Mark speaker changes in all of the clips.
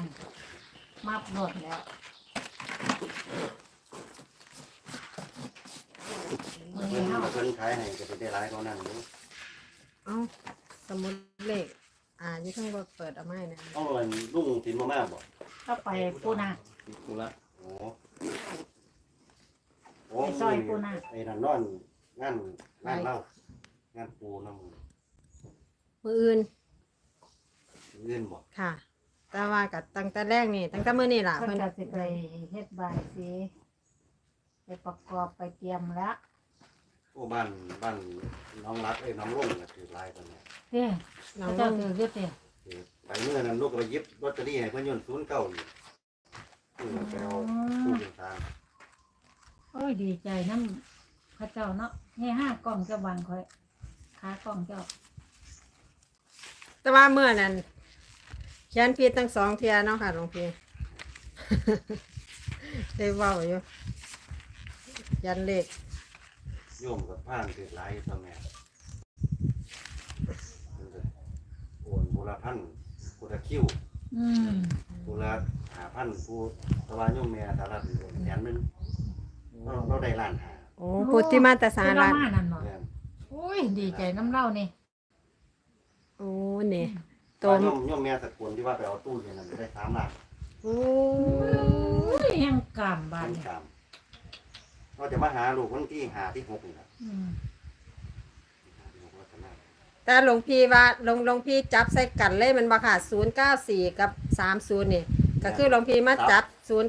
Speaker 1: นมับหมดแล้วมือ
Speaker 2: เพิ่น
Speaker 1: เฮา
Speaker 2: เพิ่นขายให้ก็เป็นได้หลายกว่านั้นอยู่
Speaker 3: เอ้าสมุดเลขอ่าอยู่ข้างบนเปิดเอาไม้นะ
Speaker 2: เอาอันลุงสินมามาบ่
Speaker 1: เข้าไปปูนา
Speaker 4: กูละ
Speaker 2: โอ้โอ้
Speaker 1: ไปซอยปูนา
Speaker 2: ไอ้นั่นนอนงานงานเล่างานปูนำ
Speaker 3: มืออื่น
Speaker 2: เงินบ่
Speaker 3: ค่ะ แต่ว่ากับตั้งแต่แรกนี่ตั้งแต่มื้อนี่ล่ะ
Speaker 1: เพิ่น
Speaker 3: เพิ่น
Speaker 1: ก็สิไปเฮ็ดบายสีไปประกอบไปเตรียมแล้ว
Speaker 2: โอ้บ้านบ้านน้องรักเอ้ยน้องรุ่งก็ถือหลายตอนนี้
Speaker 1: เด้
Speaker 3: น้
Speaker 1: เขา
Speaker 3: อง
Speaker 1: เจ้า
Speaker 3: ลุง
Speaker 1: ถือยึดเด้
Speaker 2: คือไปเมื่อนั้นลูกก็ไปหยิบลอตเตอรี่ให้เพิ่นยนต์ศูนย์เก้านี่เพิ่นก็ไปเอาผู้เป็นทาง
Speaker 1: โอ้ยดีใจน้ำเข้าเจ้าเนาะเฮ้ห้ากล่องเจ้าบังคอยขากล่องเจ้า
Speaker 3: แต่ว่าเมื่อนั้นเขียนผิดทั้งสองเทียเนาะค่ะหลวงพี่ได้เว้าอยู่ยันเลข
Speaker 2: โยมกับผ่านถือหลายตอนแม่เพิ่นก็โอนบุรพันธ์บุรคิว
Speaker 1: อืม
Speaker 2: บุรหาพันธ์ผู้ตะวันโยมแม่ตาลัดโอนแสนหนึงเราเราได้ล้านหา
Speaker 3: โอ้พุทธิมาตสา
Speaker 1: คือ
Speaker 3: รั
Speaker 1: เรา
Speaker 3: ต
Speaker 1: มานั่นบ่
Speaker 2: แม่น
Speaker 1: โอ้ย ดีใจน้ำเล่านี่
Speaker 3: โอ้นี่ต
Speaker 2: ตอน
Speaker 3: ม
Speaker 2: โยมโยมแม่สกุลที่ว่าไปเอาตู้เย็นนั้นได้สามล้าน
Speaker 3: โอ้
Speaker 1: โอ้ยแห่งกามบาด
Speaker 2: เป็น
Speaker 1: นี่
Speaker 2: กรรมเราจะมาหาลูกวันที่หาที่หกนี่แหละ
Speaker 1: อืม
Speaker 2: หาที่หกวัฒนา
Speaker 3: แต่หลวงพี่ว่าหลวงหลวงพี่จับใส่กันเลยมันบ่ค่ะ094 กับ 30นี่ก็คือหลวงพี่มาจับ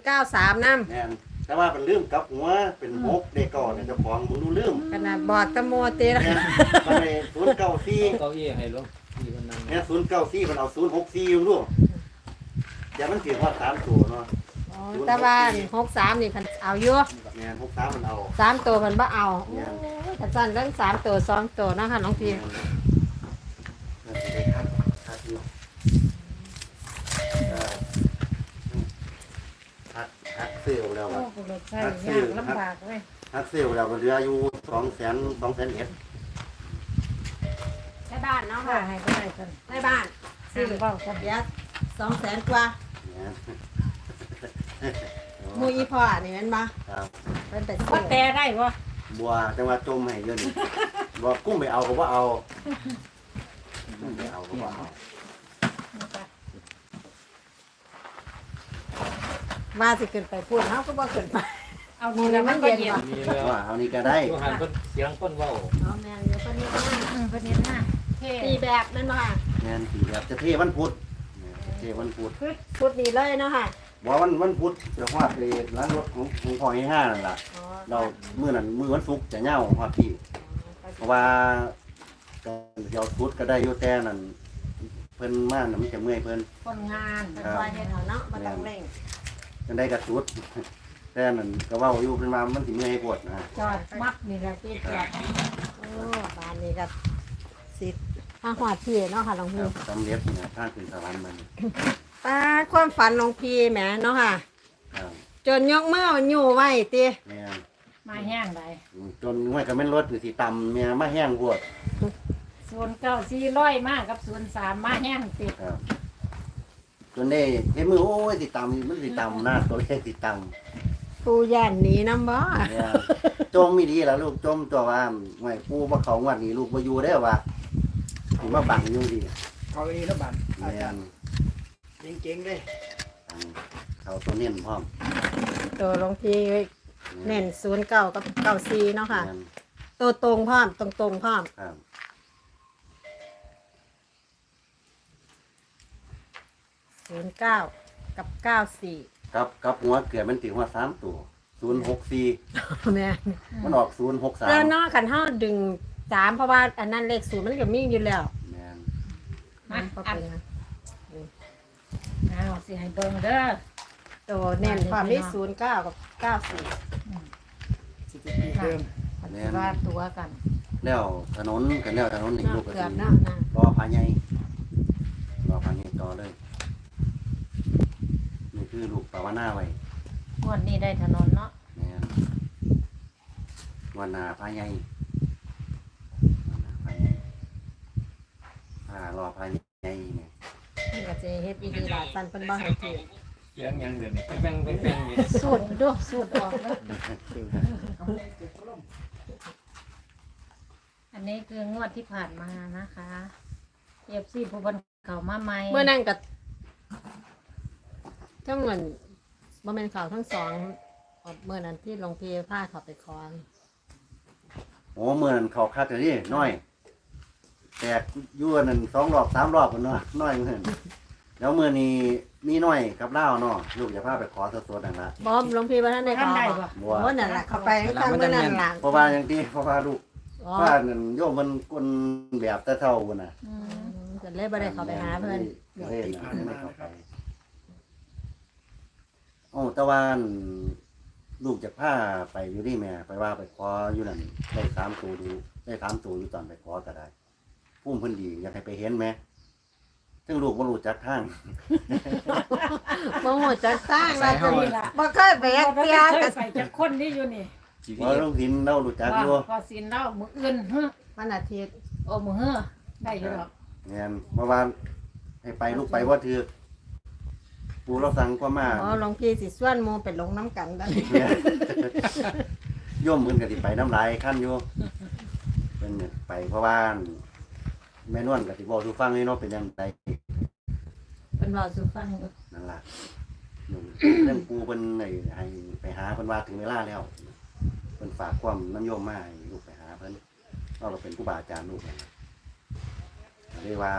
Speaker 3: 093นำ
Speaker 2: แม่นแต่ว่าเป็นเรื่องกับหัวเป็นหกเด็กก่อนเนี่ยเจ้าของมึงดูเรื่อง
Speaker 3: ขนาดบอดตะโมเตละ
Speaker 2: แม่นมันเลยศูนย์เก้าสี่
Speaker 4: เก้าอี้ให้ลูก ที่มันนั่ง
Speaker 2: เนี่ยศูนย์เก้าสี่มันเอาศูนย์หกสี่อยู่ลูกอย่ามันเสียว่าสามตัวเนาะ
Speaker 3: อ๋อแต่ว่า63นี่เพันเอาอยู่
Speaker 2: แม่นหกสามมันเอา
Speaker 3: สามตัวมันบ่เอา
Speaker 2: เนี่ย
Speaker 3: แต่สั้นเรื่องสามตัวสองตัวเนาะค่ะหลวงพี่
Speaker 2: แม่นนั่นสิได้ครับครับอยู่เอ่อฮักฮักเซลแล้ว
Speaker 1: โอ้
Speaker 2: อะ
Speaker 1: กูเลยใช่ยากลำบากเว้ย
Speaker 2: ฮักเซลแล้วก็เหลืออยู่สองแสนสองแสนเอ็ด
Speaker 3: ได้ บ้านเนาะ
Speaker 1: ว่า
Speaker 3: ค่ะ
Speaker 1: ให้ก็ได้กัน
Speaker 3: ได้บ้าน
Speaker 1: ซื้อเบ้ากัน
Speaker 3: เดี๋ยวสองแสนกว่า
Speaker 2: เนี่ย
Speaker 3: หมูอีพ่อนี่แม่นบ่
Speaker 2: ครับ
Speaker 3: เป็นแต่
Speaker 1: ก็แต่ได้บ่
Speaker 2: บัวจังหวัดจมให้เยอะนี่บัวกุ้งไปเอาก็ว่าเอากุ้งไปเอาก็ว่าเอา
Speaker 3: ว่าสิขึ้นไปพูดเฮาก็บ่ขึ้นไป
Speaker 1: เอานี่แล้วมันก็เย็น
Speaker 4: มีแล้ว
Speaker 2: ว่าเอานี่ก็ได้
Speaker 4: ยูหันคนเสียงคนเว้า
Speaker 3: อ๋อแม่นอยู่ปานนี้นะ
Speaker 1: อืมเพิ่นเฮ็ดหน้าเท่
Speaker 3: ตีแบบแม่นบ่ค่ะ
Speaker 2: แม่นสีแบบจะเทวันพุธเนี่ยจะเทวันพุธ
Speaker 3: คือพุดนี่เลยเนาะค่ะ
Speaker 2: บอกวันวันพุธจะวาดไปร้านรถของของพ่อให้ห้านั่นล่ะ
Speaker 3: อ๋อ
Speaker 2: เรามื้อนั้นมื้อวันศุกร์จะเหย้าฮอดพี่ เพราะว่าก็เดี๋ยวพุธก็ได้อยู่แต่นั่นเพิ่นมาน่ะมันจะเมื่อยเพิ่น
Speaker 1: คนงาน
Speaker 3: เป็นซอยเฮ็ดเอาเนาะบ่ต้องเร่ง
Speaker 2: จังได้กระสุด แต่นั่นก็เว้าอยู่เพิ่นว่ามันสิเมื่อยปวดนะ
Speaker 1: จอดมักนี่แหละที่จอด
Speaker 3: โอ้บ้านนี้ก็สิ มาฮอดพี่เนาะค่ะหลวง
Speaker 2: ค
Speaker 3: พี่
Speaker 2: รับสำเร็จเนี่ยทางขึ้นสวรรค์มัน
Speaker 3: ป้าความฝันหลวงพี่แหมเนาะค่ะ
Speaker 2: ครับ
Speaker 3: จนยกมือมันอยู่ไว้ติ
Speaker 2: แม่น
Speaker 1: มาแห้งได้
Speaker 2: จนห้วยก็แม่นรถอยู่สิต่ำเมียมาแห้งปวด
Speaker 1: ศูนย์เก้าสี่ร้อยมากกับศูนย์สามมาแห้งติด
Speaker 2: ครับจนได้เห็นมือโอ้ยสิต่ำมันสิต่ำหน้าตัวเลขสิต่ำ
Speaker 3: ปูย่านหนีน้ำบ่
Speaker 2: เนี่ยจมมีดีแล้วลูกจมตัวว่าห้วยปูบ่เขางวดนี้ลูกบ่อยู่ได้อว่า สิมาบังอยู่ดี
Speaker 5: เขาอีแล้วบัน
Speaker 2: แม่น
Speaker 5: เก่งๆเลย
Speaker 2: อันเขาตัวเน้นพร้อม
Speaker 3: ตัวหลวงพี่เน้นศูนย์เก้ากับเก้าสี่เนาะค่ะ
Speaker 2: แม่น
Speaker 3: ตัวตรงพร้อมตรงตรงๆพร้อม
Speaker 2: ครับ
Speaker 3: ศูนย์เก้ากับเก้าสี่
Speaker 2: กับกับหัวเกลือมันติหัวสามตัวศูนย์หกสี่
Speaker 3: แม่
Speaker 2: มันออกศูนย์หกสาม
Speaker 3: แล้วเนาะขันเท่าดึงสามเพราะว่าอันนั้นเลขศูนย์มันก็มีอยู่แล้ว
Speaker 2: แม่น
Speaker 1: มา
Speaker 3: ก็
Speaker 1: อั
Speaker 3: เป็น
Speaker 1: น
Speaker 3: นะ
Speaker 1: เอาสิให้เบิ่งเด้อ
Speaker 3: ตัวเน้นความที่ศูนย์เก้ากับเก้าสี่
Speaker 5: สิบปีเดิม
Speaker 1: อันที่ว่าตัวกัน
Speaker 2: แล้วถนนกันแล้วถนนนี่
Speaker 3: เนาะ
Speaker 2: ลูกก็
Speaker 3: เกือบ
Speaker 2: สิ
Speaker 3: เนาะนะ
Speaker 2: รอพาใหญ่รอพาใหญ่ต่อเลยนี่คือลูกปาวนาไว้
Speaker 1: งวดนี้ได้ถนนเนาะ
Speaker 2: แม่นวันหนาพาใหญ่วันหนาพาใหญ่ พารอพาใหญ่เนี่ย
Speaker 3: มันก็จะเฮ็ดอีดีล่ะสันเพิ่นบ่ให้ถือ
Speaker 4: เสียงยังเดือนแป้งแป้งแป้งอยู่
Speaker 1: สูตรดูสูตรออกแล้วอันนี้คืองวดที่ผ่านมานะคะเอฟซีผู้บนเขามาใหม่
Speaker 3: เมื่อนั้นก็ทั้งเหมือนบ่แม่นข่าวทั้งสองเมื่อนั้นที่หลวงพี่พาเขาไปคอน
Speaker 2: โอ้เมื่อนั้นเขาคัดกันนี่น้อย แตกยั่วนั่นสองรอบสามรอบพุ่นเนาะน้อยเหมือนแล้วเมื่อนี้มีน้อยกับเล่าวเนาะลูกจะพาไปขอสดๆนั่นละ
Speaker 3: บอมหลวงพี่ว่าท่านได้ขอ
Speaker 1: ท่านได้
Speaker 3: บ่
Speaker 1: ปะ
Speaker 2: บัว
Speaker 3: โอ้นั่นล่ะเขาไปตั้งเมื่อนั้นล่ะ
Speaker 2: เพราะว่าอย่างที่เพราะว่าลูก
Speaker 3: อ๋อ
Speaker 2: ว่านั่นโยมมันคนแบบแต่เท่าพุ่นน่ะ
Speaker 1: อืม
Speaker 3: ก็เลยบ่ได้เขาไปหาเพิ่น
Speaker 2: เล่นนะไม่เข้าไปโอ้แตะวันลูกจะพาไปอยู่นี่แม่ ไปว่าไปขออยู่นั่นได้สามตัวดูได้สามตัวอยู่ตอนไปขอก็ได้ พุ่มเพิ่นดี อยากให้ไปเห็นไหมซึ่งลูกบ่รู้จักทาง
Speaker 3: บ่ฮู้จักสร้างว่าจะมีบ่เคยไปเฮ็ดเปีย
Speaker 1: เค
Speaker 3: ก็
Speaker 1: ยใส่จากคนที่อยู่นี่
Speaker 4: ชีวิ
Speaker 2: ว่า
Speaker 4: ต
Speaker 2: ลุงหินเรารู้จักอยู่
Speaker 1: ว่าพอสินเล่ามืออื่นเฮ้อ
Speaker 3: วันอาทิตย์
Speaker 1: โอ้มือเฮ้อได้อยู่หรอก
Speaker 2: เงี้ยเมื่อวานให้ไปลูกไปว่าถือปูเราสั่งก็มา
Speaker 3: อ๋อหลวงพี่สิส่วนหมู่ไปลงน้ำกันได้
Speaker 2: เนี่ยโย่มเพิ่นก็สิไปน้ำลายขั้นอยู่เป็นไปเพราะว่า แม่นวลก็สิบอกทุกฟังนี่เนาะเป็นยังไง
Speaker 1: เป็นเว่าสู่ฟังอยู่
Speaker 2: นั่นล่ะหนุ่มเรื่องปูเพิ่นให้ให้ไปหาเพิ่นว่าถึงเวลาแล้วเพิ่นฝากความน้ำโยมมาให้ลูกไปหาเพิ่นเราก็เป็นผู้บาอาจารย์ลูกนั่นล่ะก็เลยว่า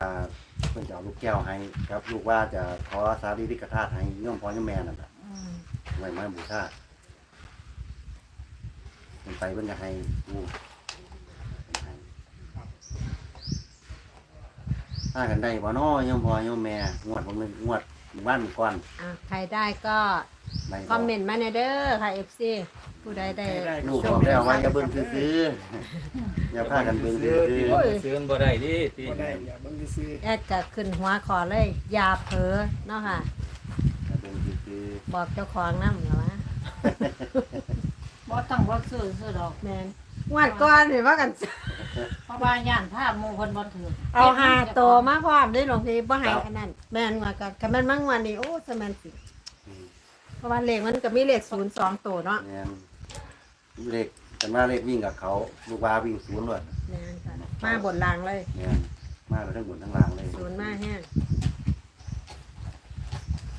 Speaker 2: เพิ่นจะเอาลูกแก้วให้ครับ ลูกว่าจะขอสารีริกธาตุให้โยมพ่อโยมแม่นั่นแหละ
Speaker 1: อืม
Speaker 2: ไว้มาบูชาเป็นไปเพิ่นอยากให้กูเป็นให้ ถ้ากันได้บ่น้อโยมพ่อโยมแม่งวดผมนึงงวดหมู่บ้านก่อน
Speaker 3: อะใครได้ก็
Speaker 2: ได้
Speaker 3: คอมเมนต์มาในเด้อค่ะ FC ผู้ใดได้
Speaker 2: ลูกบอกแล้วว่าอย่าเบิ่งซื่อๆอย่าพากันเบิ่งซื่อ
Speaker 3: โอ้ย
Speaker 4: ซื้อบ่ได้ดิตี
Speaker 5: บ่ได้อย่าเบิ่งซื้อ
Speaker 3: แอดก็ขึ้นหัวขอเลยอย่าเผลอเนาะค่ะ
Speaker 2: ๆอย่าเบิ่งซื่อ
Speaker 3: บอกเจ้าของนำเหรอวะ
Speaker 1: บ่ต้องบ่ซื้อซื้อดอก
Speaker 3: แม่น งวดก่อนเห็นว่ากัน
Speaker 1: เพราะว่าย่านภาพมงคลบ่ถือ
Speaker 3: เอาหาโตวมาพร้อมเด้หลวงพี่บ่ให้อันนั้นแม่นว่าก็คันแม่นมั่งวันนี้โอ้สแม่นสิ
Speaker 2: ๆอืม
Speaker 3: เพราะว่าเลขมันก็มีเลข02ตัวเนาะ
Speaker 2: แม่นเลขกันว่าเลขวิ่งกับเขาลูกว่าวิ่งศูนย์เลย
Speaker 3: แม่นค่ะมาบนรางเลย
Speaker 2: แม่นมาแล้วทั้งบนทั้งล่างเลย
Speaker 3: ศูนย์มาแห้ง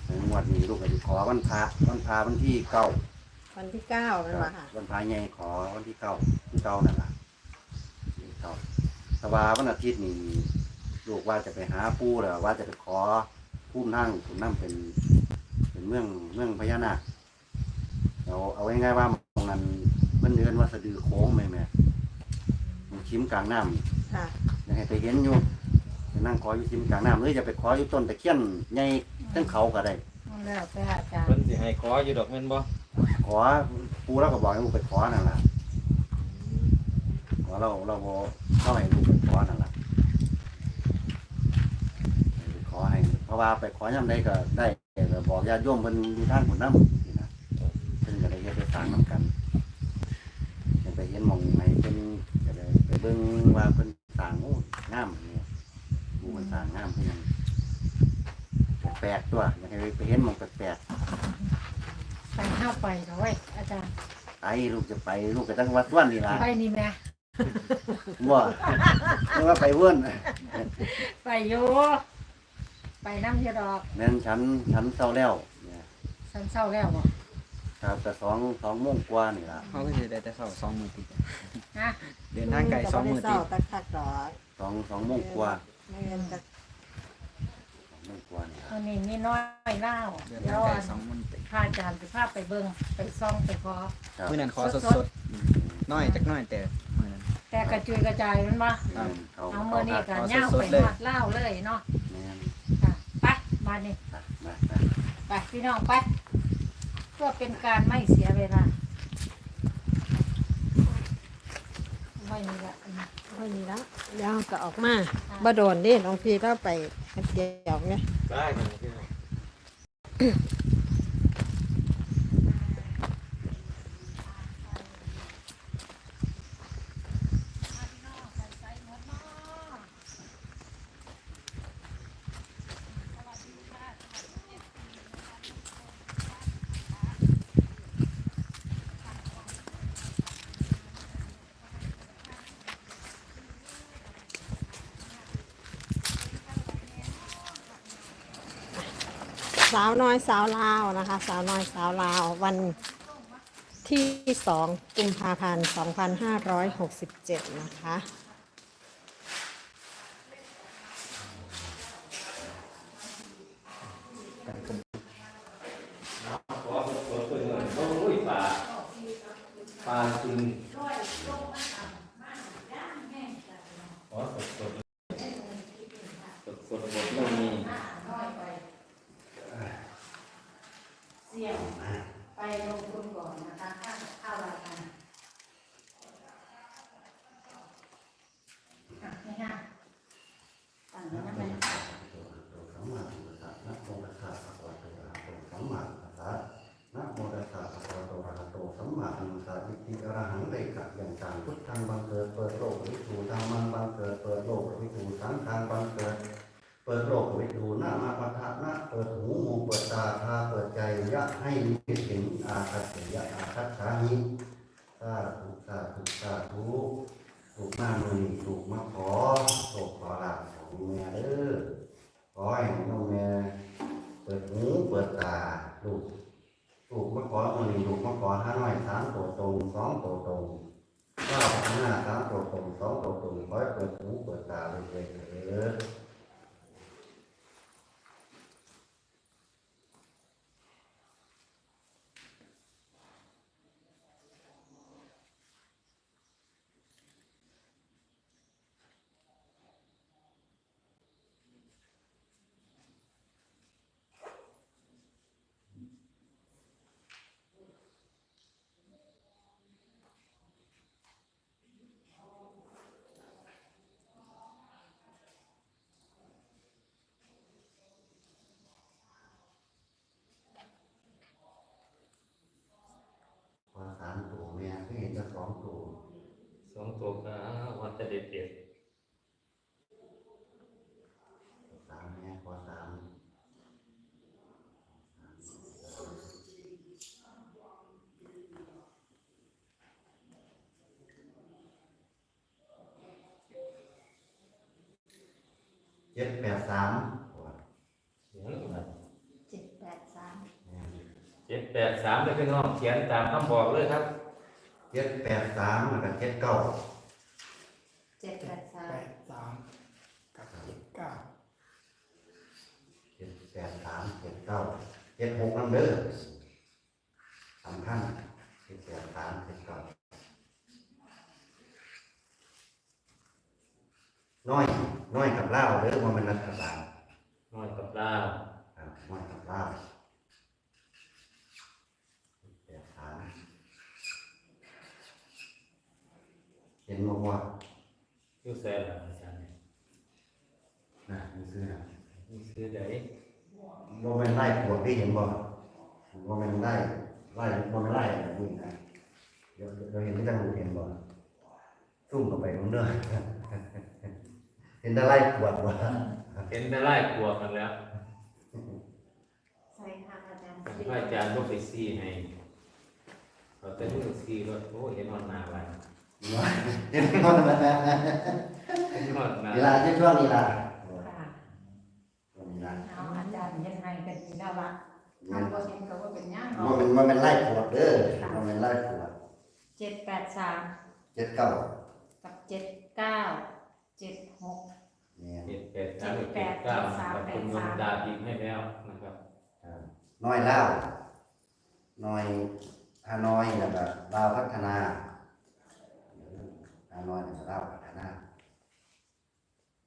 Speaker 2: ในงวดนี้ลูกก็สิขอวันพระวันพระวันที่เก้า
Speaker 3: วันที่เก้าแม่นว่าค่ะ
Speaker 2: วันพายใหญ่ขอวันที่เก้าที่เก้านั่นแหละที่เก้าแต่ว่าวันอาทิตย์นี้ลูกว่าจะไปหาปู่แล้วว่าจะไปขอพุ่มนั่งพุ่มนั่งเป็น เป็นเมืองเมืองพญานาคเอาเอาไว้ง่ายๆว่าตรงนั้นเพิ่นเดือนว่าสะดือโค้งไหมแม่มันชิมกลางน้ำ
Speaker 3: ค่ะ
Speaker 2: อยากให้ไปเห็นอยู่ไปนั่งขออยู่ชิมกลางน้ำหรือจะไปขออยู่ต้นตะเคียนใหญ่ทั้งเขาก็ได้
Speaker 1: แล้วแต่อาจารย์
Speaker 4: เพิ่นสิให้ขออยู่ดอกแม่นบ่
Speaker 2: ขอปูเราก็บอกให้ลูกไปขอนั่นแหละขอเราเราบ่เราให้ลูกไปขอนั่นแหละขอให้เพราะว่าไปขอย่ำใดก็ได้ก็บอกญาติโยมเพิ่นอยู่างผลน้ำนี่นะเพิ่นก็ได้เฮ็ดไปสร้างน้ำกันเพิ่นไปเห็นมองไหนเพิ่นก็ได้ไปเบิ่งว่าเพิ่นสร้างโอ้งามเนี่ยผู้เพิ่นสร้างงามเพิ่นยังแปลกตัวอยากให้ไปเห็นมองแปลกๆ
Speaker 1: ไปห้าไปเถอะเว้ยอาจารย์
Speaker 2: ไอ้ลูกจะไปลูกก็ต้องวัดส่วนนี่ล่ะ
Speaker 1: ไปนี่แม่
Speaker 2: ว่าไม่ว่าไปเว้น
Speaker 1: ไปอยู่ไปน้ำเยอะดอก
Speaker 2: แม่นฉันฉันเศร้าแล้วเนี่ย
Speaker 1: ฉันเศร้าแล้วบ่
Speaker 2: ครับแต่สองสองโมงกว่านี่ล่ะ
Speaker 5: เขาก็จะได้แต่เช้าสองมื้อติด
Speaker 1: ฮะ
Speaker 5: เดินทางไกลสองมื้อ
Speaker 3: เศ
Speaker 5: ติ
Speaker 3: ร้า
Speaker 5: ด
Speaker 3: ตักตักดอก
Speaker 2: สองสองโมงกว่า
Speaker 3: ไม่งั้นก็
Speaker 2: สองโมง กว่านี่ล่ะ
Speaker 1: วันนี้มีน้อยเล่า
Speaker 5: เดิน
Speaker 1: เดี๋
Speaker 5: ทายง
Speaker 1: ว
Speaker 5: ไกลสองมื้อติด
Speaker 1: พาอาจารย์ไปพาไปเบิ่งไปซ่องไปขอ
Speaker 2: ครับ
Speaker 5: มื้อนั้นขอสดๆน้อยจักน้อยแต่มื้อนั้น
Speaker 1: แต่กระจุยกระจายมันบ่
Speaker 2: อืมเขา
Speaker 1: เอา
Speaker 2: เขา
Speaker 1: เมื่อนี้
Speaker 2: ทั
Speaker 1: กั
Speaker 2: ก
Speaker 1: นย่างไปหอดเล่าเลยเนาะ
Speaker 2: แม่น
Speaker 1: ค่ะไปมานี่
Speaker 2: อะมามา
Speaker 1: ไปพี่น้องไป เพื่อเป็นการไม่เสียเวลา ไม่มีละอันนี้
Speaker 3: ค่อยมีแล้วเดี๋ยวก็ออกมาบ่โดนดิหลวงพี่ก็ไป เกี่ยวไง
Speaker 4: ได้
Speaker 3: สาวน้อยสาวลาวนะคะ สาวน้อยสาวลาววันที่สองกุมภาพันธ์ 2567 นะคะ
Speaker 4: ขอสดๆเพิ่นเลยโอ้ยปลาปลาจริงขอสดๆเลยสดๆบดไม่มี
Speaker 1: เสี่ยง ไปลงทุนก่อนนะคะค่าข้าวรายการอะไม่ห้าตั้งไว้นะแม่
Speaker 2: สัมมาสัมพุทธัสสะนะโมตัสสะภะคะวะโตอะระหะโตสัมาสัมพุทธัสสะนะโมตัสสะภะคะโตระหะโตสัมาสัมพุทธัสสะอิติอะระหังเลขะอย่างต่างพุทธังบังเกิดเปิดโลกวิถูธรรมังบังเกิดเปิดโลกวิถูสังฆังบังเกิด เปิดโลกวิถูนามาปะทะนะเปิดหูหูเปิดตาทาเปิดใจยะให้มีเห็นอาคัตเสยะอาคัตสามิสาธุสาธุสาธุถูกมามือถูกมาขอโศกขอลาบของแม่เด้อขอให้น้องแม่เปิดหูเปิดตาลูกลูกมาขอมือนี้ลูกมาขอห้าน้อยสามตัวตรงสองตัวตรงเก้าพันห้าสามตัวตรงสองตัวตรงขอให้เปิดหูเปิดตาเลยเลยเถิด พอสามตัวแม่ก็เห็นจะสองตัว
Speaker 4: สองตัวก็วันจะเด็ดเด็ด
Speaker 2: สามแม่พอสามเจ็ดแปด สาม
Speaker 4: เขียนมา
Speaker 1: เจ็ดแปดสาม
Speaker 4: เจ็ดแปดสามเลยพี่น้องเขียนตามคำบอกเลยครับ
Speaker 2: เจ็ดแปดสามแล้วก็เจ็ดเก้า
Speaker 1: เจ็ดแปดสาม
Speaker 6: แปดสามกับเจ็ดเก้า
Speaker 2: เจ็ดแปดสามเจ็ดเก้าเจ็ดหกนั่นเด้อสำคัญเจ็ดแปดสามเจ็ดเก้าน้อย น้อยกับเล่าเด้อว่ามันรัฐบาล
Speaker 4: น้อยกับลาว
Speaker 2: ครับน้อยกับเล่าเจ็ดแปดสามเห็นบอกว่า
Speaker 4: ยูเซลอาจารย์
Speaker 2: น่ะนี่คือนะ
Speaker 4: นี่คือไหน
Speaker 2: ว่ามันไล่ปวดที่เห็นบ่ว่ามันไล่ไล่ว่ามันไล่แบบนี้นะเดี๋ยวเราเห็นที่ตั้งรูเห็นบ่ซุ่มเข้าไปตรงเนื้อ เห็นได้ไล่ปวดบ่
Speaker 4: เห็นแต่ไล่ปวกกันแล้ว
Speaker 1: ใส่ค่ะอาจารย์
Speaker 4: พระอาจารย์ก็ไปซี่ให้เขาแต่มือซี่รถโอ้เห็นวันนาไว้
Speaker 2: เห็นเขาทำไม
Speaker 4: เห็นวันนา
Speaker 2: เวลาที่ช่วงนี้ล่ะ
Speaker 1: ค่ะ
Speaker 2: ช่วงนี้ล่ะ
Speaker 1: เอาอาจารย์ยังไงกันดีแล้วละทำก็เห็นก็ว่าเป็นย่าง
Speaker 2: ว่ามันว่ามันไล่ปวดเด้อว่ามันไล่ปวด
Speaker 1: เจ็ดแปดสาม
Speaker 2: เจ็ดเก้า
Speaker 1: กับเจ็ดเก้าเจ็ดหก
Speaker 2: เนี่ย
Speaker 4: เจ็ดแปดสามเจ็ดเก้ากับคุณยมดาบินให้แล้วนะครับ
Speaker 2: น้อยเล่าน้อยฮานอยแล้วก็ลาวพัฒนาฮานอยแล้วก็ลาวพัฒนา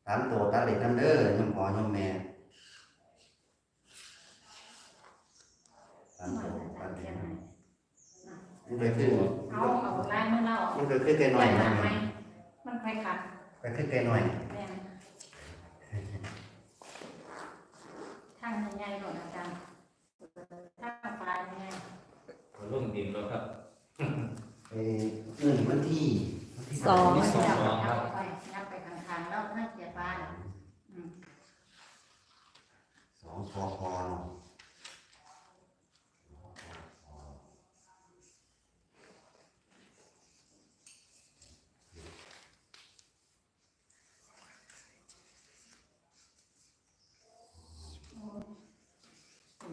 Speaker 2: สามตัวตาเหล็กน้ำเด้อยมพอยมแม่สาม
Speaker 1: มา
Speaker 2: ตัว
Speaker 1: อา
Speaker 2: ตา
Speaker 1: จารย์
Speaker 2: เหล็ก
Speaker 1: เขียน
Speaker 2: น้ำ
Speaker 1: ให้
Speaker 2: มันเคยขึ้น
Speaker 1: เอาเอาลายมือเราออก
Speaker 2: มันเคยขึ้นไกลหน่อย
Speaker 1: ไห
Speaker 2: นะ
Speaker 1: มมันใครขัด
Speaker 2: ไปขึ้นไกลหน่อย
Speaker 1: แม่นทางยังไง หรออาจารย์ทางปลายยังไง
Speaker 4: รุ่งดินแล้วครับ
Speaker 2: เอ้ยหนึ่งวันที่วันที่
Speaker 3: สอง
Speaker 4: ที่สอง
Speaker 1: ยับ
Speaker 4: ครับ
Speaker 1: ไปยับไปข้างๆแล้วให้เกียร์ปลายอืม
Speaker 2: สองพอพอเนาะ
Speaker 4: ก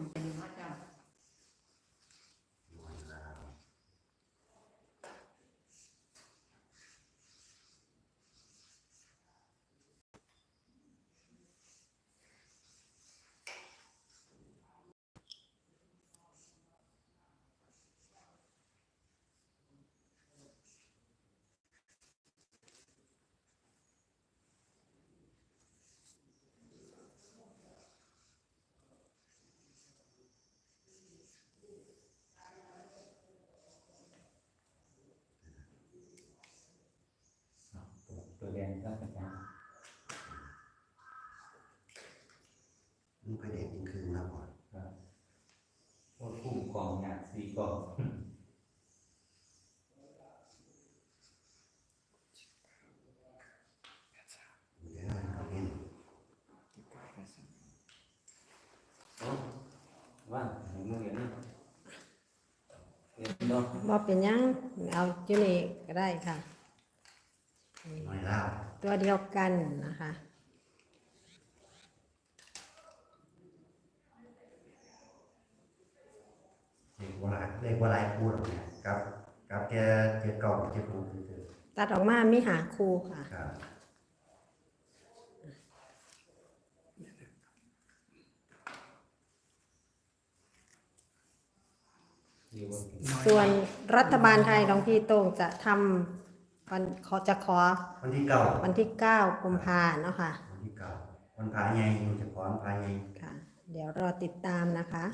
Speaker 4: ล่อง เนี่ยสี่กล่อง
Speaker 2: เดี๋ยวเอาเห็น
Speaker 4: ว่างเห็นมือเห็นนี่เห็นเนาะ
Speaker 3: บ่เป็นหยังเอาอยู่นี่ก็ได้ค่ะ
Speaker 2: น้อยแล้ว
Speaker 3: ตัวเดียวกันนะคะ
Speaker 2: เด็ก ว่าหลายเด็กว่าหลายพูดหรอกเนี่ยกับกับแกเจ็ดเก่าเจ็ดหกคือ
Speaker 3: ตัดออกมามีหาคู่ค่ะ
Speaker 2: ครับ
Speaker 4: อยู่บน
Speaker 3: ส่วนรัฐบาลไทยหลวงพี่โต้งจะทำวันขอจะขอ
Speaker 2: วันที่เก้า
Speaker 3: วันที่9กุมภาเนาะค่ะ
Speaker 2: วันที่เก้าวันพายไงอยู่จะขอวันพายไง
Speaker 3: ค่ะ เดี๋ยวรอติดตามนะคะ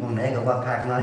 Speaker 2: มองไหนก็ว่าคักเนาะ